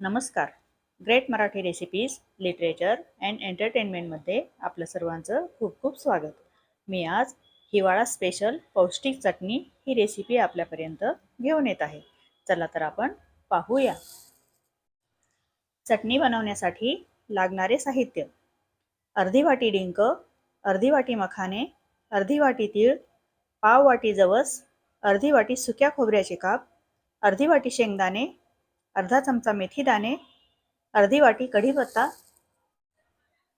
नमस्कार. Great Marathi recipes literature and एंटरटेनमेंटमध्ये आपलं सर्वांचं खूप खूप स्वागत. मी आज हिवाळा स्पेशल पौष्टिक चटणी ही रेसिपी आपल्यापर्यंत घेऊन येत आहे. चला तर आपण पाहूया. चटणी बनवण्यासाठी लागणारे साहित्य. अर्धी वाटी डिंक अर्धी वाटी मखाने अर्धी वाटी तीळ पाव वाटी जवस अर्धी वाटी सुक्या खोबऱ्याचे काप अर्धी वाटी शेंगदाणे अर्धा चमचा मेथी दाणे अर्धी वाटी कढीपत्ता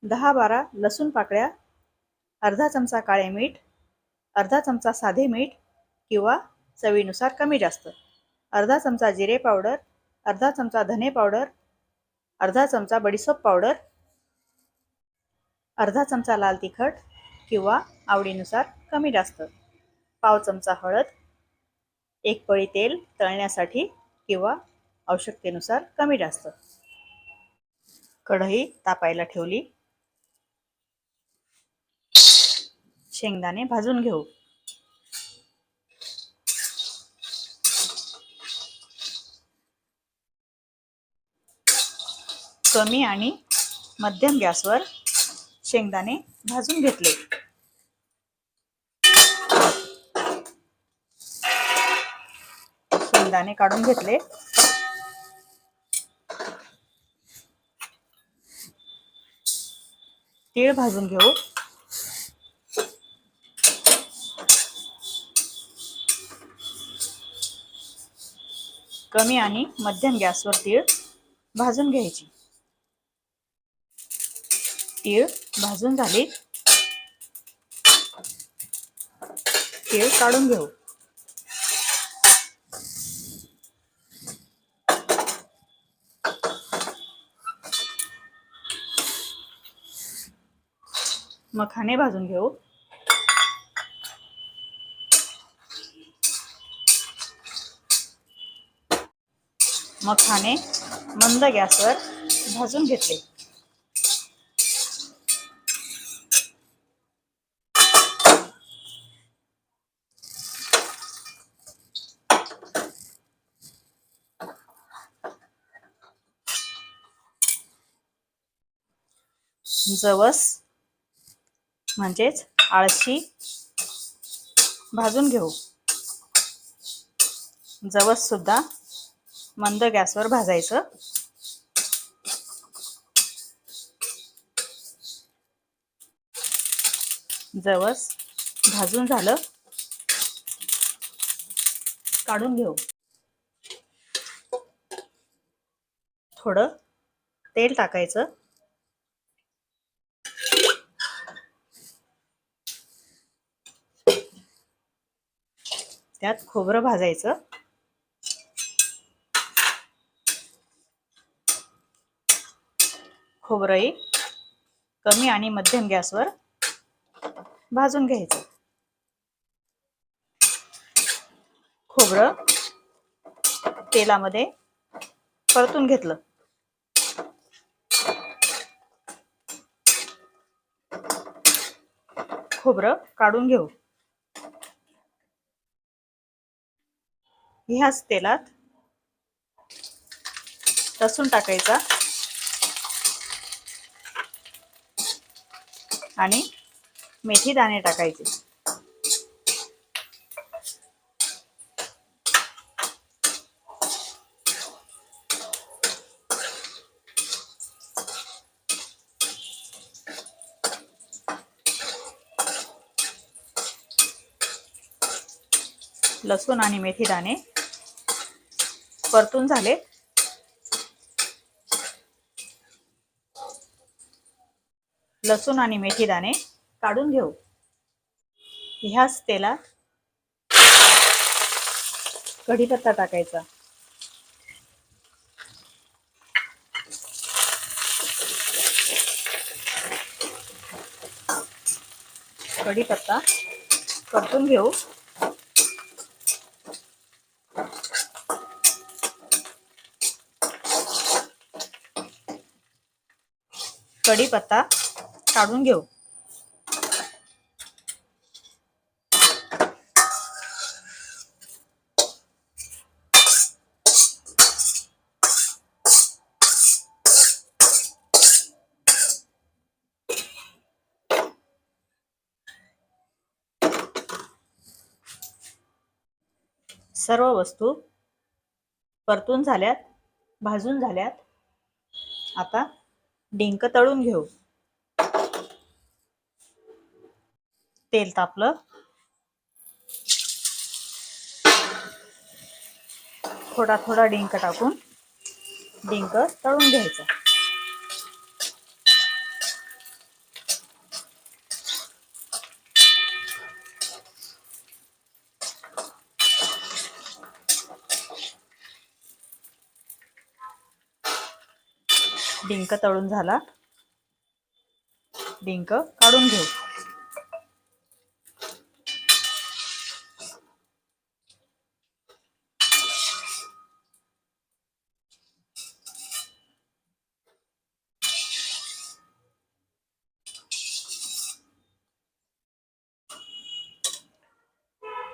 दहा बारा लसूण पाकळ्या अर्धा चमचा काळे मीठ अर्धा चमचा साधे मीठ किंवा चवीनुसार कमी जास्त अर्धा चमचा जिरे पावडर अर्धा चमचा धने पावडर अर्धा चमचा बडीसोप पावडर अर्धा चमचा लाल तिखट किंवा आवडीनुसार कमी जास्त पाव चमचा हळद एक पळी तेल तळण्यासाठी किंवा आवश्यकतेनुसार कमी जास्त. कढई तापायला ठेवली. शेंगदाणे भाजून घेऊ. कमी आणि मध्यम गॅसवर शेंगदाणे भाजून घेतले. शेंगदाणे काढून घेतले. तीळ भाजून घेऊ. कमी आणि मध्यम गॅसवर तीळ भाजून घ्यायची. तीळ भाजून झाली. तीळ काढून घेऊ. मखाने भाजून घेऊ. मखाने मंद गॅसवर भाजून घेतले. जवस म्हणजेच आळशी भाजून घेऊ. जवस सुद्धा मंद गॅसवर भाजायचं. जवस भाजून झालं. काढून घेऊ. थोडं तेल टाकायचं. त्यात खोबरं भाजायचं. खोबरंही कमी आणि मध्यम गॅसवर भाजून घ्यायचं. खोबरं तेलामध्ये परतून घेतलं. खोबरं काढून घेऊ. ह्याच तेलात लसूण टाकायचा. आणि मेथी दाणे टाकायचे. लसूण आणि मेथी दाणे परतून झाले. लसूण आणि मेथी दाणे काढून घेऊ. ह्याच तेलात कढीपत्ता टाकायचा. कढीपत्ता परतून घेऊ. कढीपत्ता काढून घेऊ. सर्व वस्तू परतून झाल्यात भाजून झाल्यात. आता डिंक तळून घेऊ. तेल तापलं. थोडा थोडा डिंक टाकून डिंक तळून घ्यायचं. डिंक तळून झाला. डिंक काढून घेऊ.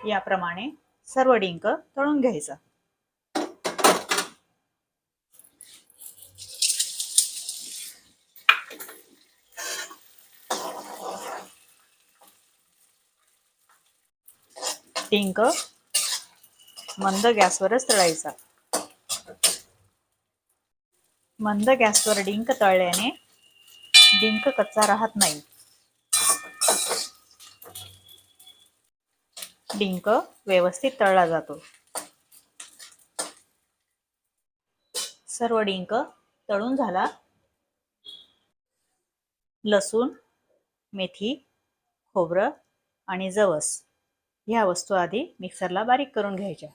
याप्रमाणे सर्व डिंक तळून घ्यायचा. डिंक मंद गॅसवरच तळायचा. मंद गॅसवर डिंक तळल्याने डिंक कच्चा राहत नाही. डिंक व्यवस्थित तळला जातो. सर्व डिंक तळून झाला. लसूण मेथी खोबरं आणि जवस. ह्या वस्तू आधी मिक्सरला बारीक करून घ्यायच्या.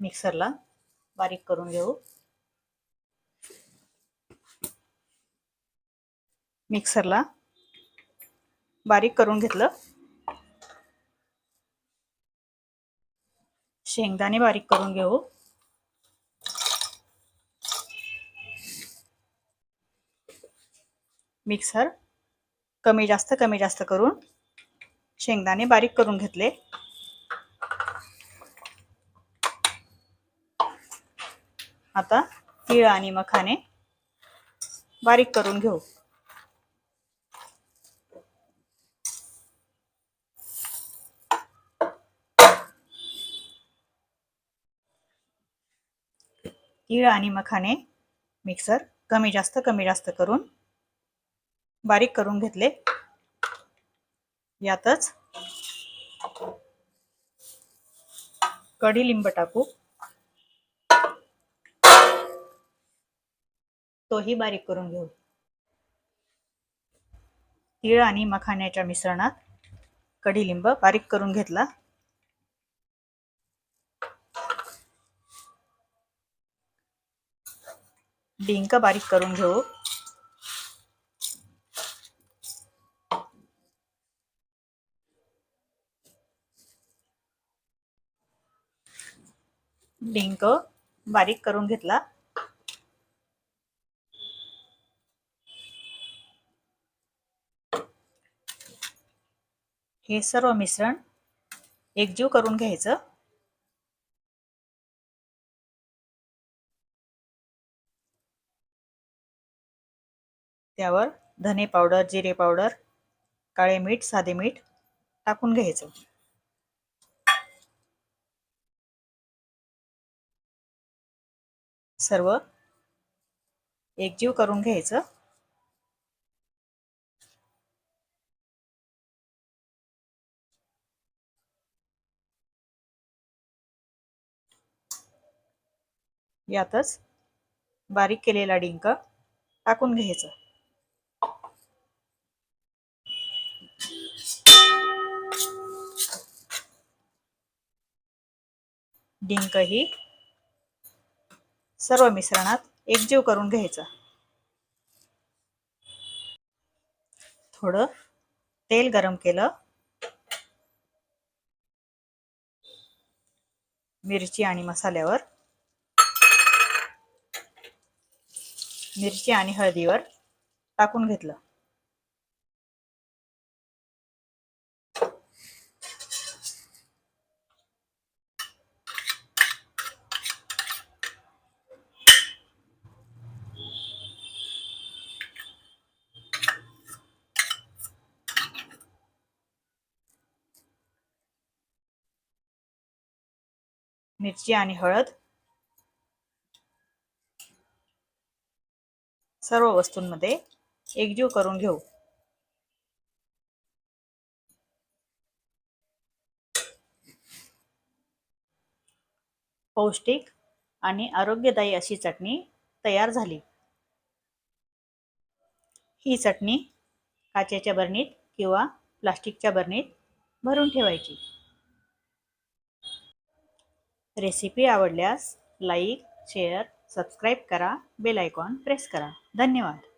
मिक्सरला बारीक करून घेऊ. मिक्सरला बारीक करून घेतलं. शेंगदाणे बारीक करून घेऊ. मिक्सर कमी जास्त कमी जास्त करून शेंगदाणे बारीक करून घेतले. आता तीळ आणि मखाने बारीक करून घेऊ. तीळ आणि मखाने मिक्सर कमी जास्त कमी जास्त करून बारीक करून घेतले. यातच कढीलिंब टाकू. तोही बारीक करून घेऊ. तीळ आणि मखाण्याच्या मिश्रणात कढीलिंब बारीक करून घेतला. डिंक बारीक करून घेऊ. डिंक बारीक करून घेतला. हे सर्व मिश्रण एकजीव करून घ्यायचं. त्यावर धने पावडर जिरे पावडर काळे मीठ साधे मीठ टाकून घ्यायचं. सर्व एकजीव करून घ्यायचं. यातच बारीक केलेला डिंक टाकून घ्यायचं. डिंकही सर्व मिश्रणात एकजीव करून घ्यायचं. थोडं तेल गरम केलं. मिरची आणि मसाल्यावर. मिरची आणि हळदीवर टाकून घेतलं. मिरची आणि हळद. सर्व वस्तूंमध्ये एकजीव करून घेऊ. पौष्टिक आणि आरोग्यदायी अशी चटणी तयार झाली. ही चटणी काचेच्या बरणीत किंवा प्लास्टिकच्या बरणीत भरून ठेवायची. रेसिपी आवडल्यास लाईक शेअर सबस्क्राईब करा बेल आयकॉन प्रेस करा. धन्यवाद.